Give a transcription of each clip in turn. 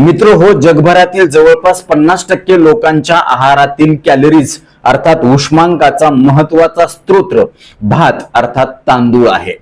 मित्र हो जगभरातील जवळपास पन्नास टक्के लोकांच्या आहारातील कॅलरीज अर्थात उष्मांकाचा महत्त्वाचा स्त्रोत्र भात अर्थात तांदूळ आहे.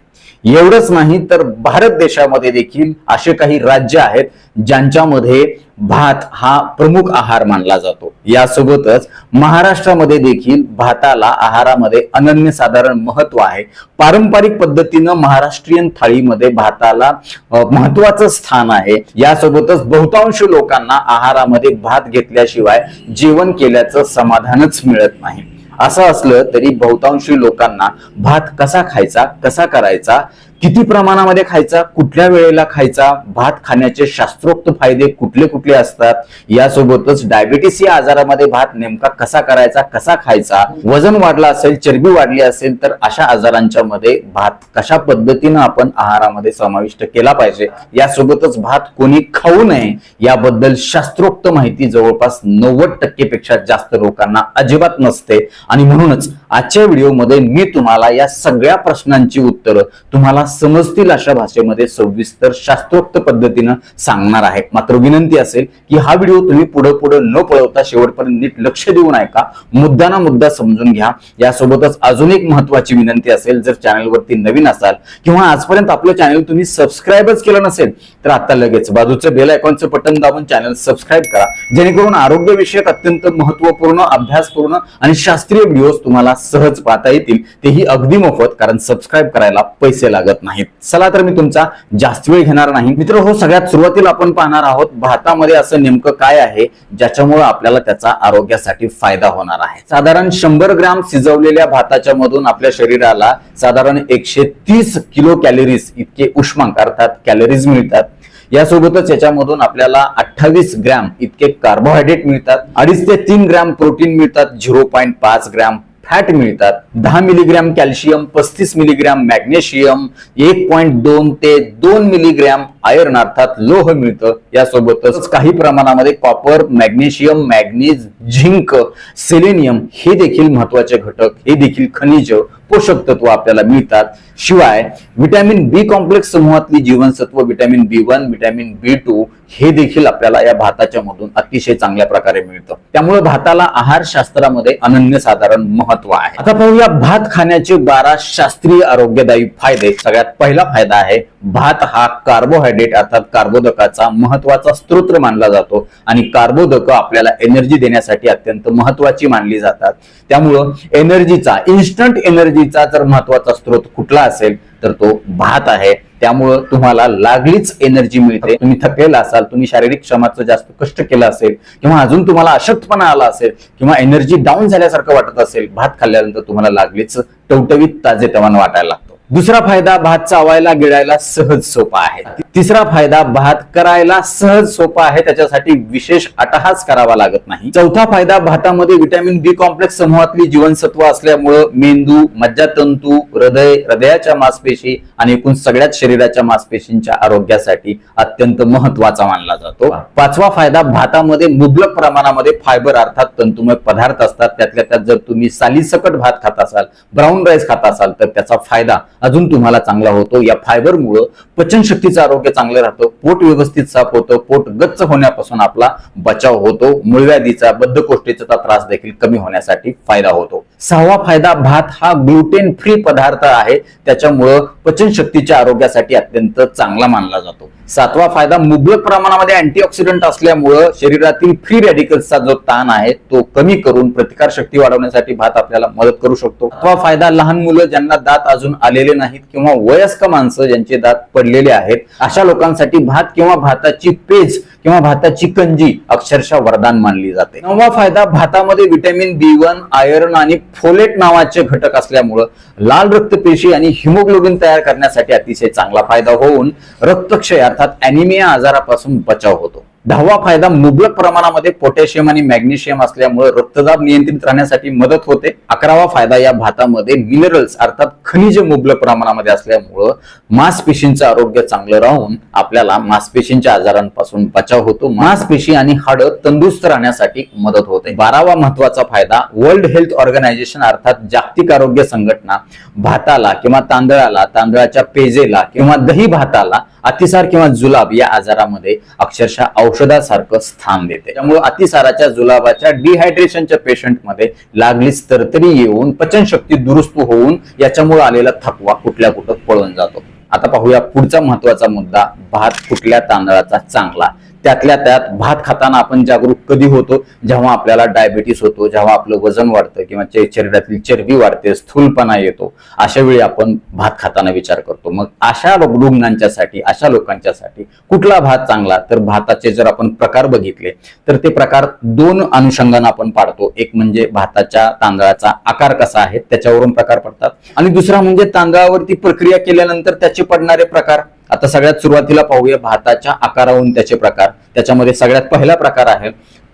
एवढंच नाही तर भारत देशामध्ये देखील असे काही राज्य आहेत ज्यांच्यामध्ये भात हा प्रमुख आहार मानला जातो. यासोबतच महाराष्ट्रामध्ये देखील भाताला आहारामध्ये अनन्यसाधारण महत्त्व आहे. पारंपरिक पद्धतीनं महाराष्ट्रीयन थाळीमध्ये भाताला महत्वाचं स्थान आहे. यासोबतच बहुतांश लोकांना आहारामध्ये भात घेतल्याशिवाय जेवण केल्याचं समाधानच मिळत नाही. असं असलं तरी बहुतांशी लोकांना भात कसा खायचा कसा करायचा किती प्रमाणामध्ये खायचा कुठल्या वेळेला खायचा भात खाण्याचे शास्त्रोक्त फायदे कुठले कुठले असतात यासोबतच डायबिटीस या आजारामध्ये भात नेमका कसा करायचा कसा खायचा वजन वाढला असेल चरबी वाढली असेल तर अशा आजारांच्या मध्ये भात कशा पद्धतीनं आपण आहारामध्ये समाविष्ट केला पाहिजे यासोबतच भात कोणी खाऊ नये याबद्दल शास्त्रोक्त माहिती जवळपास नव्वद टक्केपेक्षा जास्त लोकांना अजिबात नसते. आणि म्हणूनच आजच्या व्हिडिओमध्ये मी तुम्हाला या सगळ्या प्रश्नांची उत्तरं तुम्हाला समजतील अशा भाषेमध्ये सविस्तर शास्त्रोक्त पद्धतीनं सांगणार आहे. मात्र विनंती असेल की हा व्हिडिओ तुम्ही पुढे पुढे न पळवता शेवटपर्यंत नीट लक्ष देऊन ऐका. मुद्दा ना मुद्दा समजून घ्या. यासोबतच अजून एक महत्वाची विनंती असेल जर चॅनलवरती नवीन असाल किंवा आजपर्यंत आपलं चॅनल तुम्ही सबस्क्राईबच केलं नसेल तर आता लगेच बाजूचं बेल आयकॉनचं बटन दाबून चॅनल सबस्क्राईब करा. जेणेकरून आरोग्यविषयक अत्यंत महत्त्वपूर्ण अभ्यासपूर्ण आणि शास्त्रीय व्हिडिओज तुम्हाला सहज पाहता येतील. तेही अगदी मोफत कारण सबस्क्राईब करायला पैसे लागत नाहीत. चला तर मी तुमचा जास्त वेळ घेणार नाही. मित्र हो सगळ्यात सुरुवातीला आपण पाहणार आहोत भातामध्ये असं नेमकं काय आहे ज्याच्यामुळे आपल्याला त्याचा आरोग्यासाठी फायदा होणार आहे. साधारण शंभर ग्राम शिजवलेल्या भाताच्या मधून आपल्या शरीराला साधारण एकशे तीस किलो कॅलरीज इतके उष्मांक अर्थात कॅलरीज मिळतात. यासोबतच याच्यामधून आपल्याला अठ्ठावीस ग्रॅम इतके कार्बोहायड्रेट मिळतात. अडीच ते तीन ग्रॅम प्रोटीन मिळतात. झिरो पॉईंट पाच ग्रॅम फॅट मिळतात. दहा मिलीग्रॅम कॅल्शियम पस्तीस मिलीग्रॅम मॅग्नेशियम एक पॉईंट दोन ते दोन मिलीग्रॅम आयर्न अर्थात लोह मिळतं. यासोबतच काही प्रमाणामध्ये copper magnesium manganese zinc selenium हे देखील महत्त्वाचे घटक हे देखील खनिज पोषक तत्व आपल्याला मिळतात. शिवाय व्हिटॅमिन बी कॉम्प्लेक्स समूहातली जीवनसत्व vitamin B one vitamin B two हे देखील आपल्याला या भाताच्या मधून अतिशय चांगल्या प्रकारे मिळतं. त्यामुळे भाताला आहार शास्त्रामध्ये अनन्यसाधारण महत्त्व आहे. आता पाहूया भात खाण्याचे बारा शास्त्रीय आरोग्यदायी फायदे. सगळ्यात पहिला फायदा आहे भात हा कार्बोहायड्रेट अर्थात कार्बोदकाचा महत्त्वाचा स्त्रोत मानला जातो आणि कार्बोदक आपल्याला एनर्जी देण्यासाठी अत्यंत महत्वाची मानली जातात. त्यामुळं एनर्जीचा इन्स्टंट एनर्जीचा जर महत्त्वाचा स्त्रोत कुठला असेल तर तो भात आहे. त्यामुळं तुम्हाला लागलीच एनर्जी मिळते. तुम्ही थकलेला असाल तुम्ही शारीरिक श्रमाचं जास्त कष्ट केलं असेल किंवा अजून तुम्हाला अशक्तपणा आला असेल किंवा एनर्जी डाऊन झाल्यासारखं वाटत असेल भात खाल्ल्यानंतर तुम्हाला लागलीच टवटवीत ताजेतवान वाटायला लागतो. दुसरा फायदा भात चावायला गिळायला सहज सोपा आहे. तिसरा फायदा भात करायला सहज सोपा आहे त्याच्यासाठी विशेष अटहास करावा लागत नाही. चौथा फायदा भातामध्ये विटॅमिन बी कॉम्प्लेक्स समूहातली जीवनसत्व असल्यामुळं मेंदू मज्जातंतू हृदय हृदयाच्या मासपेशी आणि एकूण सगळ्याच शरीराच्या मासपेशींच्या आरोग्यासाठी अत्यंत महत्त्वाचा मानला जातो. पाचवा फायदा भातामध्ये मुबलक प्रमाणामध्ये फायबर अर्थात तंतुमय पदार्थ असतात. त्यातल्या त्यात जर तुम्ही सालीसकट भात खात असाल ब्राऊन राईस खात असाल तर त्याचा फायदा अजून तुम्हाला चांगला होतो. या फायबरमुळं पचनशक्तीचा आरोग्य आरोग्य चांगलं राहतं पोट व्यवस्थित साफ होतं पोट गच्च होण्यापासून आपला बचाव होतो मूळव्याधीचा बद्धकोष्ठीचा त्रास देखील कमी होण्यासाठी फायदा होतो. सहावा फायदा भात हा ग्लुटेन फ्री पदार्थ आहे त्याच्यामुळं पचनशक्तीच्या आरोग्यासाठी अत्यंत चांगला मानला जातो. सातवा फायदा मुबलक प्रमाणामध्ये अँटीऑक्सिडंट असल्यामुळं शरीरातील फ्री रॅडिकल्सचा जो ताण आहे तो कमी करून प्रतिकार शक्ती वाढवण्यासाठी भात आपल्याला मदत करू शकतो. आठवा फायदा लहान मुलं ज्यांना दात अजून आलेले नाहीत किंवा वयस्क माणसं ज्यांचे दात पडलेले आहेत अशा लोकांसाठी भात किंवा भाताची पेज किंवा भाताची कंजी अक्षरशः वरदान मानली जाते. नववा फायदा भातामध्ये व्हिटॅमिन बी वन आयर्न आणि फोलेट नावाचे घटक असल्यामुळं लाल रक्तपेशी आणि हिमोग्लोबिन तयार करण्यासाठी अतिशय चांगला फायदा होऊन रक्तक्षय अर्थात अॅनिमिया आजारापासून बचाव होतो. दहावा फायदा मुबलक प्रमाणामध्ये पोटॅशियम आणि मॅग्नेशियम असल्यामुळे रक्तदाब नियंत्रित राहण्यासाठी मदत होते. अकरावा फायदा या भातामध्ये मिनरल्स अर्थात खनिज मुबलक प्रमाणामध्ये असल्यामुळं मांसपेशींचं आरोग्य चांगलं राहून आपल्याला मांसपेशींच्या आजारांपासून बचाव होतो. मांसपेशी आणि हाडं तंदुरुस्त राहण्यासाठी मदत होते. बारावा महत्त्वाचा फायदा वर्ल्ड हेल्थ ऑर्गनायझेशन अर्थात जागतिक आरोग्य संघटना भाताला किंवा तांदळाला तांदळाच्या पेजेला किंवा दही भाताला अतिसार किंवा जुलाब या आजारामध्ये अक्षरशः औषधासारखं स्थान देते. त्यामुळे अतिसाराच्या जुलाबाच्या डिहायड्रेशनच्या पेशंटमध्ये लागलीच तरतरी येऊन पचनशक्ती दुरुस्त होऊन याच्यामुळे आलेला थकवा कुठल्या कुठं पळून जातो. आता पाहूया पुढचा महत्त्वाचा मुद्दा भात कुठल्या तांदळाचा चांगला? त्यातल्या त्यात भात खाताना आपण जागरूक कधी होतो? जेव्हा आपल्याला डायबिटीस होतो जेव्हा आपलं वजन वाढतं किंवा शरीरातली शरीरातील चरबी वाढते स्थूलपणा येतो अशा वेळी आपण भात खाताना विचार करतो. मग अशा रुग्णांच्यासाठी अशा लोकांच्यासाठी कुठला भात चांगला? तर भाताचे जर आपण प्रकार बघितले तर ते प्रकार दोन अनुषंगाने आपण पाडतो. एक म्हणजे भाताच्या तांदळाचा आकार कसा आहे त्याच्यावरून प्रकार पडतात. आणि दुसरा म्हणजे तांदळावरती प्रक्रिया केल्यानंतर त्याचे पडणारे प्रकार. आता सगळ्यात सुरुवातीला पाहूया भाताच्या आकाराहून त्याचे प्रकार. त्याच्यामध्ये सगळ्यात पहिला प्रकार आहे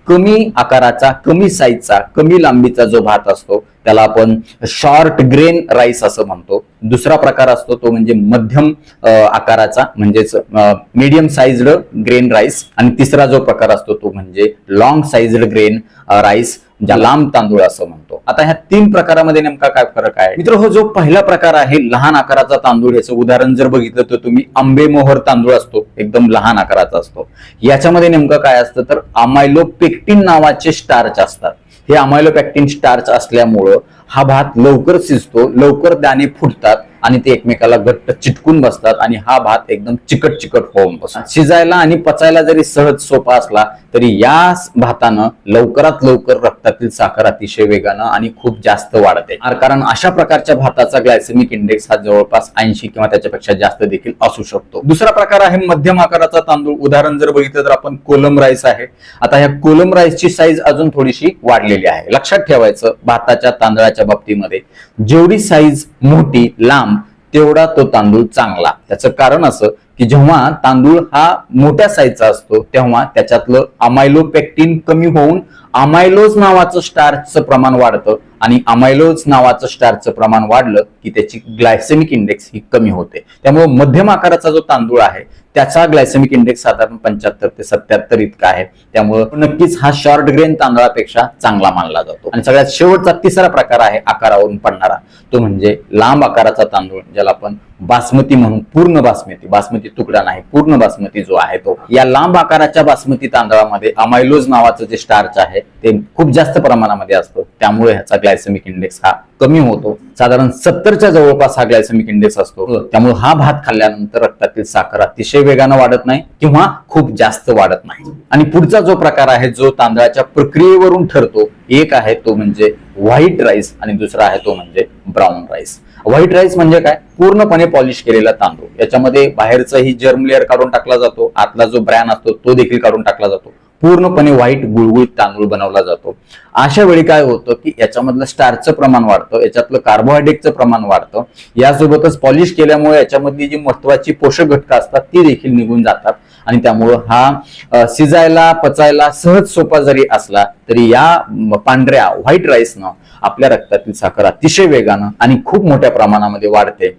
कमी आकाराचा कमी साईजचा कमी लांबीचा जो भात असतो त्याला आपण शॉर्ट ग्रेन राईस असं म्हणतो. दुसरा प्रकार असतो तो म्हणजे मध्यम आकाराचा म्हणजेच मीडियम साईज्ड ग्रेन राईस आणि तिसरा जो प्रकार असतो तो म्हणजे लॉंग साईज्ड ग्रेन राईस लांब तांदूळ असं म्हणतो. आता ह्या तीन प्रकारामध्ये नेमका काय फरक आहे? मित्र हो जो पहिला प्रकार आहे लहान आकाराचा तांदूळ याचं उदाहरण जर बघितलं तर तुम्ही आंबेमोहर तांदूळ असतो एकदम लहान आकाराचा असतो. याच्यामध्ये नेमकं काय असतं तर अमायलोपेक्टिन नावाचे स्टार्च असतात. हे अमायलोपॅक्टिन स्टार्च असल्यामुळं हा भात लवकर शिजतो लवकर दाणे फुटतात आणि ते एकमेकाला घट्ट चिटकून बसतात आणि हा भात एकदम चिकट चिकट होऊन बसतो. शिजायला आणि पचायला जरी सहज सोपा असला तरी या भातानं लवकरात लवकर रक्तातील साखर अतिशय वेगानं आणि खूप जास्त वाढते कारण अशा प्रकारच्या भाताचा ग्लायसेमिक इंडेक्स हा जवळपास ऐंशी किंवा त्याच्यापेक्षा जास्त देखील असू शकतो. दुसरा प्रकार आहे मध्यम आकाराचा तांदूळ. उदाहरण जर बघितलं तर आपण कोलम राईस आहे. आता ह्या कोलम राईसची साईज अजून थोडीशी वाढलेली आहे. लक्षात ठेवायचं भाताच्या तांदळाच्या बाबतीमध्ये जेवढी साईज मोठी लांब तेवढा तो तांदूळ चांगला. त्याचं कारण असं की जेव्हा तांदूळ हा मोठ्या साईजचा असतो तेव्हा त्याच्यातलं अमायलोपेक्टिन कमी होऊन अमायलोज नावाचं स्टार्चचं प्रमाण वाढतं आणि अमायलोज नावाचं स्टार्चचं प्रमाण वाढलं की त्याची ग्लायसेमिक इंडेक्स ही कमी होते. त्यामुळे मध्यम आकाराचा जो तांदूळ आहे त्याचा ग्लायसेमिक इंडेक्स साधारण पंच्याहत्तर ते सत्याहत्तर इतका आहे. त्यामुळं नक्कीच हा शॉर्ट ग्रेन तांदळापेक्षा चांगला मानला जातो. आणि सगळ्यात शेवटचा तिसरा प्रकार आहे आकारावरून पडणारा. तो म्हणजे लांब आकाराचा तांदूळ ज्याला आपण बासमती म्हणून पूर्ण बासमती बासमती तुकडा नाही पूर्ण बासमती जो आहे तो. या लांब आकाराच्या बासमती तांदळामध्ये अमायलोज नावाचं जे स्टार्च आहे ते खूप जास्त प्रमाणामध्ये असतो. त्यामुळे ह्याचा ग्लायसेमिक इंडेक्स हा कमी होतो. साधारण सत्तरच्या जवळपास हा ग्लायसेमिक इंडेक्स असतो. त्यामुळे हा भात खाल्ल्यानंतर रक्तातील साखर अतिशय वेगानं वाढत नाही किंवा खूप जास्त वाढत नाही. आणि पुढचा जो प्रकार आहे जो तांदळाच्या प्रक्रियेवरून ठरतो एक आहे तो म्हणजे व्हाईट राईस आणि दुसरा आहे तो म्हणजे ब्राऊन राईस. व्हाईट राईस म्हणजे काय? पूर्णपणे पॉलिश केलेला तांदूळ. याच्यामध्ये बाहेरचाही जर्म लेअर काढून टाकला जातो. आतला जो ब्रॅन असतो तो देखील काढून टाकला जातो. पूर्णपणे व्हाईट गुळगुळीत तांदूळ बनवला जातो. अशा वेळी काय होतं की याच्यामधलं स्टार्चचं प्रमाण वाढतं याच्यातलं कार्बोहायड्रेटचं प्रमाण वाढतं. यासोबतच पॉलिश केल्यामुळे याच्यामधली जी महत्वाची पोषक घटकं असतात ती देखील निघून जातात. आणि त्यामुळं हा शिजायला पचायला सहज सोपा जरी असला तरी या पांढऱ्या व्हाईट राईसनं आपल्या रक्तातील साखर अतिशय वेगानं आणि खूप मोठ्या प्रमाणामध्ये वाढते.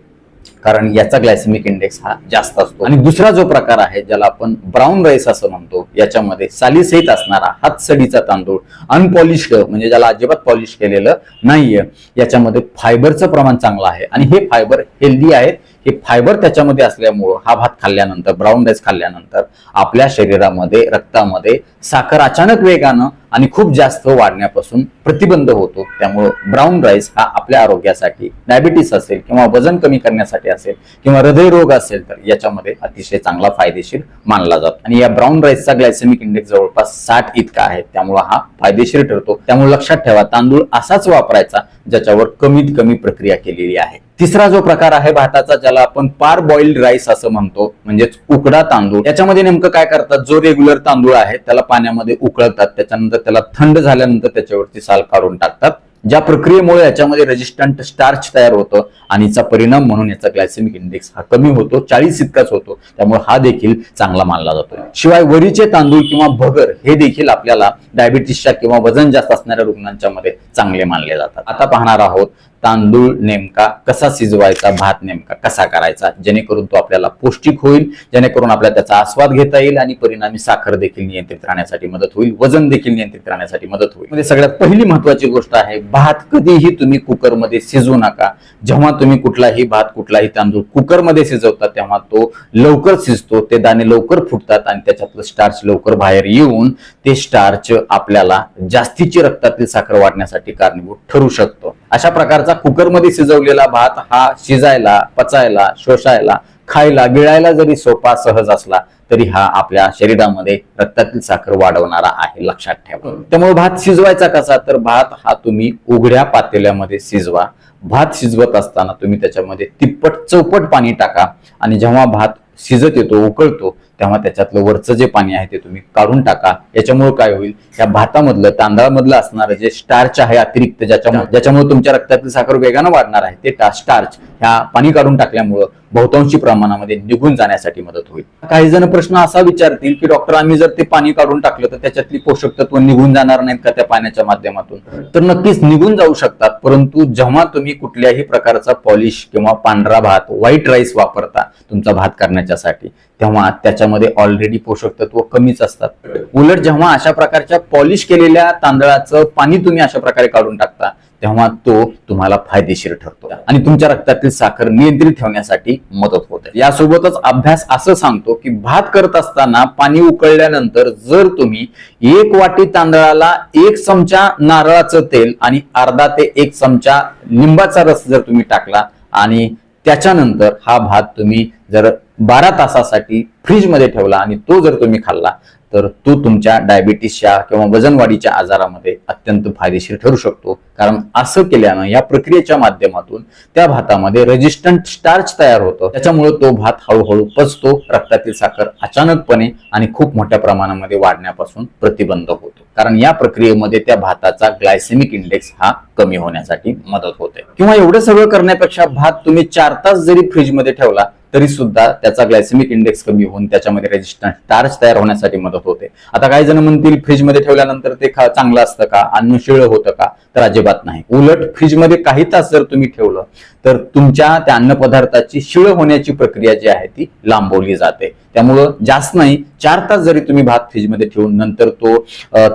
कारण याचा ग्लायसेमिक इंडेक्स हा जास्त असतो. आणि दुसरा जो प्रकार आहे ज्याला आपण ब्राऊन राईस असं म्हणतो याच्यामध्ये सालीसहित असणारा हातसडीचा तांदूळ अनपॉलिश म्हणजे ज्याला अजिबात पॉलिश केलेलं नाहीये याच्यामध्ये फायबरचं प्रमाण चांगलं आहे. आणि हे फायबर हेल्दी आहे. हे फायबर त्याच्यामध्ये असल्यामुळं हा भात खाल्ल्यानंतर ब्राऊन राईस खाल्ल्यानंतर आपल्या शरीरामध्ये रक्तामध्ये साखर अचानक वेगानं आणि खूप जास्त वाढण्यापासून प्रतिबंध होतो. त्यामुळं ब्राऊन राईस हा आपल्या आरोग्यासाठी डायबिटीस असेल किंवा वजन कमी करण्यासाठी असेल किंवा हृदयरोग असेल तर याच्यामध्ये अतिशय चांगला फायदेशीर मानला जातो. आणि या ब्राऊन राईसचा ग्लायसेमिक इंडेक्स जवळपास साठ इतका आहे. त्यामुळे हा फायदेशीर ठरतो. त्यामुळे लक्षात ठेवा तांदूळ असाच वापरायचा ज्याच्यावर कमीत कमी प्रक्रिया केलेली आहे. तिसरा जो प्रकार आहे भाताचा ज्याला आपण पार बॉइल्ड राईस असं म्हणतो म्हणजेच उकडा तांदूळ. याच्यामध्ये नेमकं काय करतात? जो रेग्युलर तांदूळ आहे त्याला पाण्यामध्ये उकळतात. त्याच्यानंतर त्याला थंड झाल्यानंतर त्याच्यावरती साल काढून टाकतात. ज्या प्रक्रियेमुळे याच्यामध्ये रेजिस्टंट स्टार्च तयार होतं आणि याचा परिणाम म्हणून याचा ग्लायसेमिक इंडेक्स हा कमी होतो चाळीस इतकाच होतो. त्यामुळे हा देखील चांगला मानला जातो शिवाय वरीचे तांदूळ किंवा भगर हे देखील आपल्याला डायबिटीसच्या किंवा वजन जास्त असणाऱ्या रुग्णांच्या मध्ये चांगले मानले जातात. आता पाहणार आहोत तांदूळ नेमका कसा शिजवायचा भात नेमका कसा करायचा जेणेकरून तो आपल्याला पौष्टिक होईल जेणेकरून आपल्याला त्याचा आस्वाद घेता येईल आणि परिणामी साखर देखील नियंत्रित राहण्यासाठी मदत होईल वजन देखील नियंत्रित राहण्यासाठी मदत होईल. म्हणजे सगळ्यात पहिली महत्वाची गोष्ट आहे भात कधीही तुम्ही कुकरमध्ये शिजवू नका. जेव्हा तुम्ही कुठलाही भात कुठलाही तांदूळ कुकरमध्ये शिजवता तेव्हा तो लवकर शिजतो ते दाणे लवकर फुटतात आणि त्याच्यातलं स्टार्च लवकर बाहेर येऊन ते स्टार्च आपल्याला जास्तीची रक्तातील साखर वाढण्यासाठी कारणीभूत ठरू शकतो. अशा प्रकारचा कुकरमध्ये शिजवलेला भात हा शिजायला पचायला शोषायला खायला गिळायला जरी सोपा सहज असला तरी हा आपल्या शरीरामध्ये रक्तातील साखर वाढवणारा आहे लक्षात ठेवा. त्यामुळे भात शिजवायचा कसा? तर भात हा तुम्ही उघड्या पातेल्यामध्ये शिजवा. भात शिजवत असताना तुम्ही त्याच्यामध्ये तिप्पट चौपट पाणी टाका. आणि जेव्हा भात शिजत येतो उकळतो तेव्हा त्याच्यातलं वरचं जे पाणी आहे ते तुम्ही काढून टाका. याच्यामुळे काय होईल? या भातामधलं तांदळामधलं असणारं जे स्टार्च आहे अतिरिक्त ज्याच्यामुळे ज्याच्यामुळे तुमच्या रक्तातील साखर वेगानं वाढणार आहे ते स्टार्च ह्या पाणी काढून टाकल्यामुळं बहुतांशी प्रमाणामध्ये निघून जाण्यासाठी मदत होईल. काही जण प्रश्न असा विचारतील की डॉक्टर आम्ही जर ते पाणी काढून टाकलं तर त्याच्यातली पोषक तत्व निघून जाणार नाहीत का त्या पाण्याच्या माध्यमातून? तर नक्कीच निघून जाऊ शकतात परंतु जेव्हा तुम्ही कुठल्याही प्रकारचा पॉलिश किंवा पांढरा भात व्हाईट राईस वापरता तुमचा भात करण्याच्यासाठी तेव्हा त्याच्यामध्ये ऑलरेडी पोषक तत्व कमीच असतात. उलट जेव्हा अशा प्रकारच्या पॉलिश केलेल्या तांदळाचं पाणी तुम्ही अशा प्रकारे काढून टाकता तेव्हा तो तुम्हाला फायदेशीर ठरतो. आणि तुमच्या रक्तातील साखर नियंत्रित ठेवण्यासाठी मदत होते. यासोबतच अभ्यास असं सांगतो की भात करत असताना पाणी उकळल्यानंतर जर तुम्ही एक वाटी तांदळाला एक चमचा नारळाचं तेल आणि अर्धा ते एक चमचा लिंबाचा रस जर तुम्ही टाकला आणि त्याच्यानंतर हा भात तुम्ही जर बारा तासासाठी फ्रीजमध्ये ठेवला आणि तो जर तुम्ही खाल्ला तर तो तुमच्या डायबिटीसच्या किंवा वजनवाढीच्या आजारामध्ये अत्यंत फायदेशीर ठरू शकतो. कारण असं केल्यानं या प्रक्रियेच्या माध्यमातून त्या भातामध्ये रेजिस्टंट स्टार्च तयार होतं. त्याच्यामुळे तो भात हळूहळू पचतो रक्तातील साखर अचानकपणे आणि खूप मोठ्या प्रमाणामध्ये वाढण्यापासून प्रतिबंध होतो. कारण या प्रक्रियेमध्ये त्या भाताचा ग्लायसेमिक इंडेक्स हा कमी होण्यासाठी मदत होते. किंवा एवढं सगळं करण्यापेक्षा भात तुम्ही चार तास जरी फ्रीजमध्ये ठेवला तरी सुद्धा त्याचा ग्लायसेमिक इंडेक्स कमी होऊन त्याच्यामध्ये रेजिस्टंट स्टार्च तयार होण्यासाठी मदत होते. आता काही जण म्हणतील फ्रीजमध्ये ठेवल्यानंतर ते खा- चांगलं असतं का? अन्नशिळ होतं का? तर अजिबात नाही. उलट फ्रीजमध्ये काही तास जर तुम्ही ठेवलं तर तुमच्या त्या अन्नपदार्थाची शिळ होण्याची प्रक्रिया जी आहे ती लांबवली जाते. त्यामुळं जास्त नाही चार तास जरी तुम्ही भात फ्रीजमध्ये ठेवून नंतर तो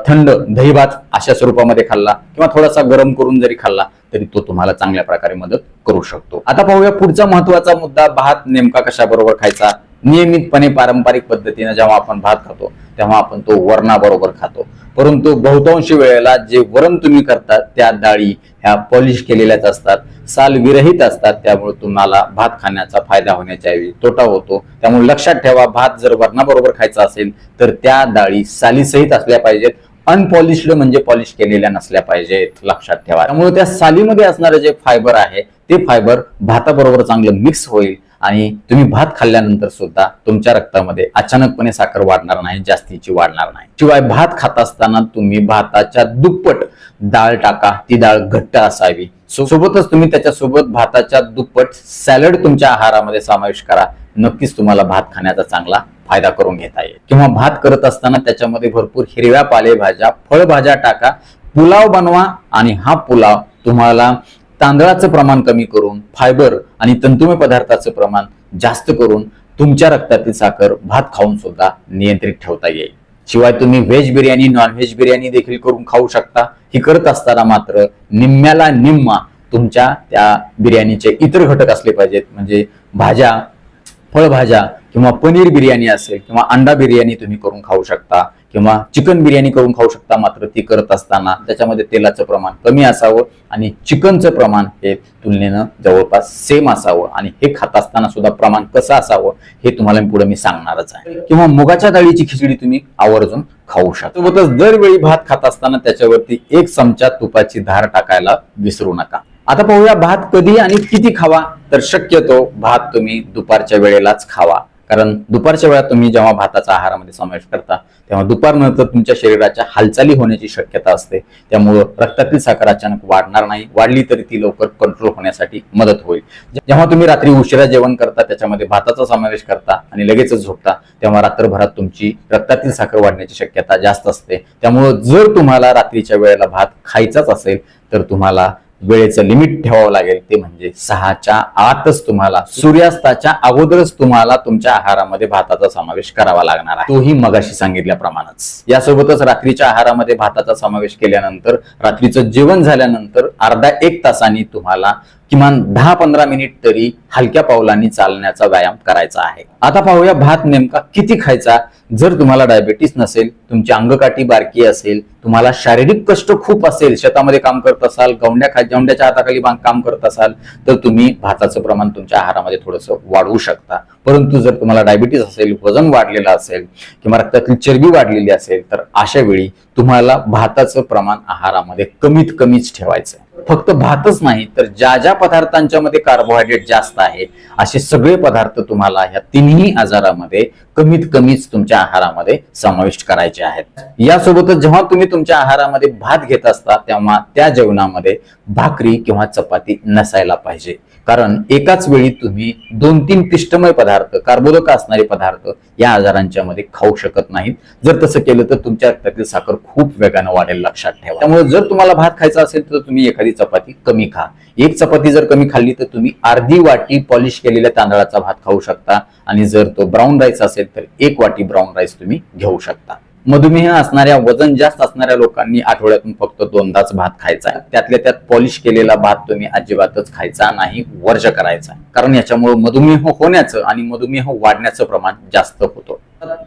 थंड दही भात अशा स्वरूपामध्ये खाल्ला किंवा थोडासा गरम करून जरी खाल्ला तरी तो तुम्हाला चांगल्या प्रकारे मदत करू शकतो. आता पाहूया पुढचा महत्त्वाचा मुद्दा भात नेमका कशाबरोबर खायचा? नियमितपणे पारंपरिक पद्धतीने जेव्हा आपण भात खातो तेव्हा आपण तो वरणाबरोबर खातो. परंतु बहुतांशी वेळेला जे वरण तुम्ही करतात त्या डाळी ह्या पॉलिश केलेल्याच असतात साल विरहित असतात त्यामुळे तुम्हाला भात खाण्याचा फायदा होण्याच्या ऐवजी तोटा होतो. त्यामुळे लक्षात ठेवा भात जर वरणाबरोबर खायचा असेल तर त्या डाळी सालीसहित असल्या पाहिजेत. अनपॉलिश्ड म्हणजे पॉलिश केलेल्या नसल्या पाहिजेत लक्षात ठेवा. त्यामुळे त्या सालीमध्ये असणारे जे फायबर आहे ते फायबर भाताबरोबर चांगलं मिक्स होईल. आणि तुम्ही भात खाल्ल्यानंतर सुद्धा तुमच्या रक्तामध्ये अचानकपणे साखर वाढणार नाही जास्तीची वाढणार नाही. शिवाय भात खात असताना तुम्ही भाताच्या दुप्पट डाळ टाका ती डाळ घट्ट असावी. सो- सोबतच तुम्ही त्याच्यासोबत भाताच्या दुप्पट सॅलड तुमच्या आहारामध्ये समावेश करा. नक्कीच तुम्हाला भात खाण्याचा चांगला फायदा करून घेता येईल. किंवा भात करत असताना त्याच्यामध्ये भरपूर हिरव्या पालेभाज्या फळभाज्या टाका पुलाव बनवा आणि हा पुलाव तुम्हाला तांदळाचं प्रमाण कमी करून फायबर आणि तंतुमय पदार्थाचं प्रमाण जास्त करून तुमच्या रक्तातील साखर भात खाऊन सुद्धा नियंत्रित ठेवता येईल. शिवाय तुम्ही veg biryani non veg biryani देखील करून खाऊ शकता. ही करत असताना मात्र निम्म्याला निम्मा तुमच्या त्या बिर्याणीचे इतर घटक असले पाहिजेत. म्हणजे भाज्या फळभाज्या किंवा पनीर बिर्याणी असेल किंवा अंडा बिर्याणी तुम्ही करून खाऊ शकता. किंवा चिकन बिर्याणी करून खाऊ शकता मात्र ती करत असताना त्याच्यामध्ये तेलाचं प्रमाण कमी असावं आणि चिकनचं प्रमाण हे तुलनेनं जवळपास सेम असावं आणि हे खात असताना सुद्धा प्रमाण कसं असावं हे तुम्हाला पुढे मी सांगणारच आहे. किंवा मुगाच्या डाळीची खिचडी तुम्ही आवर्जून खाऊ शकता. सोबतच दरवेळी भात खात असताना त्याच्यावरती एक चमचा तुपाची धार टाकायला विसरू नका. आता पाहूया भात कधी आणि किती खावा तर शक्यतो भात तुम्ही दुपारच्या वेळेलाच खावा. कारण दुपारच्या वेळात तुम्ही जेव्हा भाताचा आहारामध्ये समावेश करता तेव्हा दुपारनंतर तुमच्या शरीराच्या हालचाली होण्याची शक्यता असते. त्यामुळं रक्तातील साखर अचानक वाढणार नाही वाढली तरी ती लवकर कंट्रोल होण्यासाठी मदत होईल. जेव्हा तुम्ही रात्री उशिरा जेवण करता त्याच्यामध्ये भाताचा समावेश करता आणि लगेचच झोपता तेव्हा रात्रभरात तुमची रक्तातील साखर वाढण्याची शक्यता जास्त असते. त्यामुळं जर तुम्हाला रात्रीच्या वेळेला भात खायचाच असेल तर तुम्हाला वेळेचं लिमिट ठेवावं लागेल ते म्हणजे सहाच्या आतच तुम्हाला सूर्यास्ताच्या अगोदरच तुम्हाला तुमच्या आहारामध्ये भाताचा समावेश करावा लागणार आहे. तोही मगाशी सांगितल्याप्रमाणेच. यासोबतच रात्रीच्या आहारामध्ये भाताचा समावेश केल्यानंतर रात्रीचं जेवण झाल्यानंतर अर्धा एक तासांनी तुम्हाला किमान दहा पंधरा मिनिट तरी हलक्या पावलांनी चालण्याचा व्यायाम करायचा आहे. आता पाहूया भात नेमका किती खायचा? जर तुम्हाला डायबेटीस नसेल तुमची अंगकाठी बारकी असेल तुम्हाला शारीरिक कष्ट खूप असेल शेतामध्ये काम करत असाल गवंड्या खा गवंड्याच्या हाताखाली काम करत असाल तर तुम्ही भाताचं प्रमाण तुमच्या आहारामध्ये थोडंसं वाढवू शकता. परंतु जर तुम्हाला डायबिटीस असेल वजन वाढलेलं असेल किंवा रक्तातील चरबी वाढलेली असेल तर अशा वेळी तुम्हाला भाताचं प्रमाण आहारामध्ये कमीत कमीच ठेवायचं आहे फक्त भातच नाही तर ज्या ज्या पदार्थांच्या मध्ये कार्बोहायड्रेट जास्त आहे असे सगळे पदार्थ तुम्हाला ह्या तिन्ही आजारामध्ये कमीत कमीच तुमच्या आहारामध्ये समाविष्ट करायचे आहेत. यासोबतच जेव्हा तुम्ही तुमच्या आहारामध्ये भात घेत असता तेव्हा त्या जेवणामध्ये भाकरी किंवा चपाती नसायला पाहिजे. कारण एकाच वेळी तुम्ही दोन तीन पिष्टमय पदार्थ कार्बोदक असणारे पदार्थ या आजारांच्या मध्ये खाऊ शकत नाहीत. जर तसं केलं तर तुमच्या रक्तातील साखर खूप वेगानं वाढेल लक्षात ठेवा. त्यामुळे जर तुम्हाला भात खायचा असेल तर तुम्ही एखादी चपाती कमी खा. एक चपाती जर कमी खाल्ली तर तुम्ही अर्धी वाटी पॉलिश केलेल्या तांदळाचा भात खाऊ शकता आणि जर तो ब्राऊन राईस असेल तर एक वाटी ब्राऊन राईस तुम्ही घेऊ शकता. मधुमेह असणाऱ्या वजन जास्त असणाऱ्या लोकांनी आठवड्यातून फक्त दोनदाच भात खायचा आहे. त्यातल्या त्यात पॉलिश केलेला भात तुम्ही अजिबातच खायचा नाही वर्ज करायचा कारण याच्यामुळे मधुमेह होण्याचं आणि मधुमेह वाढण्याचं प्रमाण जास्त होतं.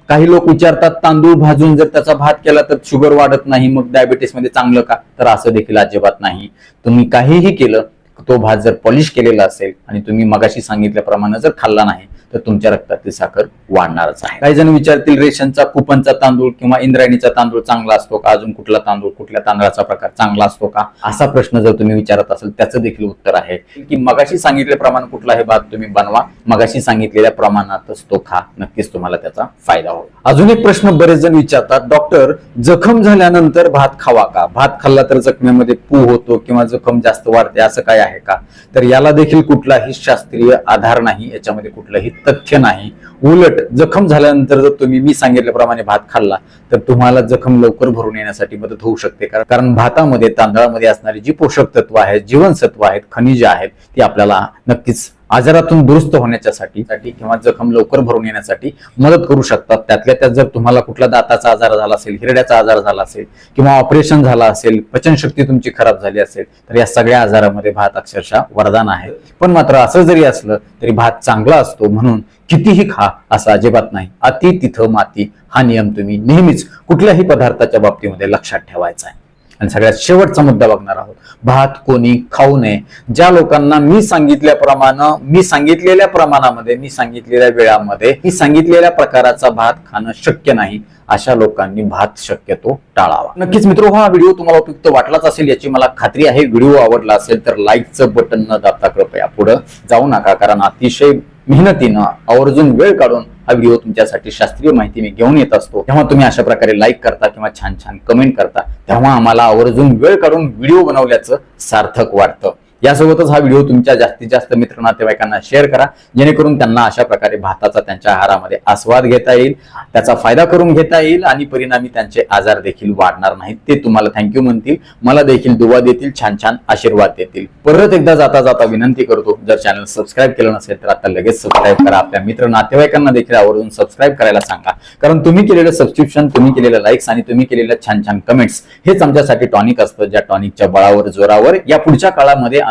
काही लोक विचारतात तांदूळ भाजून जर त्याचा भात केला तर शुगर वाढत नाही मग डायबिटीसमध्ये चांगलं का? तर असं देखील अजिबात नाही. तुम्ही काहीही केलं तो भात जर पॉलिश केलेला असेल आणि तुम्ही मगाशी सांगितल्याप्रमाणे जर खाल्ला नाही तर तुमच्या रक्तातील साखर वाढणारच आहे. काही जण विचारतील रेशनचा कुपनचा तांदूळ किंवा इंद्रायणीचा तांदूळ चांगला असतो का? अजून कुठला तांदूळ कुठल्या तांदळाचा प्रकार चांगला असतो का? असा प्रश्न जर तुम्ही विचारत असाल त्याचं देखील उत्तर आहे की मगाशी सांगितल्याप्रमाणे कुठलाही भात तुम्ही बनवा. मगाशी सांगितलेल्या प्रमाणातच तो खा. नक्कीच तुम्हाला त्याचा फायदा होईल. अजून एक प्रश्न बरेच जण विचारतात डॉक्टर जखम झाल्यानंतर भात खावा का? भात खाल्ला तर जखमेमध्ये पू होतो किंवा जखम जास्त वाढते असं काय आहे का? तर याला देखील कुठलाही शास्त्रीय आधार नाही. याच्यामध्ये कुठलंही तथ्य नाही. उलट जखम झाल्यानंतर जर तुम्ही मी सांगितल्याप्रमाणे भात खाल्ला तर तुम्हाला जखम लवकर भरून येण्यासाठी मदत होऊ शकते. कारण- कारण भातामध्ये तांदळामध्ये असणारी जी पोषक तत्व आहेत जीवनसत्व आहेत खनिजे आहेत ती आपल्याला नक्कीच आजारातून दुरुस्त होण्याच्यासाठी किंवा जखम लवकर भरून येण्यासाठी मदत करू शकतात. त्यातल्या त्यात जर तुम्हाला कुठला दाताचा आजार झाला असेल हिरड्याचा आजार झाला असेल किंवा ऑपरेशन झाला असेल पचनशक्ती तुमची खराब झाली असेल तर या सगळ्या आजारामध्ये भात अक्षरशः वरदान आहे. पण मात्र असं जरी असलं तरी भात चांगला असतो म्हणून कितीही खा असं अजिबात नाही. अति तिथं माती हा नियम तुम्ही नेहमीच कुठल्याही पदार्थाच्या बाबतीमध्ये लक्षात ठेवायचा आहे. आणि सगळ्यात शेवटचा मुद्दा बघणार आहोत. भात कोणी खाऊ नये. ज्या लोकांना मी सांगितल्याप्रमाणे मी सांगितलेल्या प्रमाणामध्ये मी सांगितलेल्या वेळामध्ये मी सांगितलेल्या प्रकाराचा भात खाणं शक्य नाही अशा लोकांनी भात शक्यतो टाळावा. नक्कीच मित्र हा व्हिडिओ तुम्हाला उपयुक्त वाटलाच असेल याची मला खात्री आहे. व्हिडिओ आवडला असेल तर लाईकचं बटन न दाबता कृपया पुढं जाऊ नका कारण अतिशय मेहनतीनं आवर्जून वेळ काढून हा व्हिडिओ तुमच्यासाठी शास्त्रीय माहिती मी घेऊन येत असतो. तेव्हा तुम्ही अशा प्रकारे लाईक करता किंवा छान छान कमेंट करता तेव्हा आम्हाला आवर्जून वेळ काढून व्हिडिओ बनवल्याचं सार्थक वाटतं. यासोबतच हा व्हिडिओ तुमच्या जास्तीत जास्त मित्र नातेवाईकांना शेअर करा. जेणेकरून त्यांना अशा प्रकारे भाताचा त्यांच्या आहारामध्ये आस्वाद घेता येईल त्याचा फायदा करून घेता येईल आणि परिणामी त्यांचे आजार देखील वाढणार नाहीत. ते तुम्हाला थँक्यू म्हणतील. मला देखील दुवा देतील छान छान आशीर्वाद देतील. परत एकदा जाता जाता विनंती करतो जर चॅनल सबस्क्राईब केलं नसेल तर आता लगेच सबस्क्राईब करा. आपल्या मित्र नातेवाईकांना देखील आवर्जून सबस्क्राईब करायला सांगा. कारण तुम्ही केलेलं सबस्क्रिप्शन तुम्ही केलेलं लाईक्स आणि तुम्ही केलेल्या छान छान कमेंट्स हेच आमच्यासाठी टॉनिक असतं. ज्या टॉनिकच्या बळावर जोरावर या पुढच्या काळामध्ये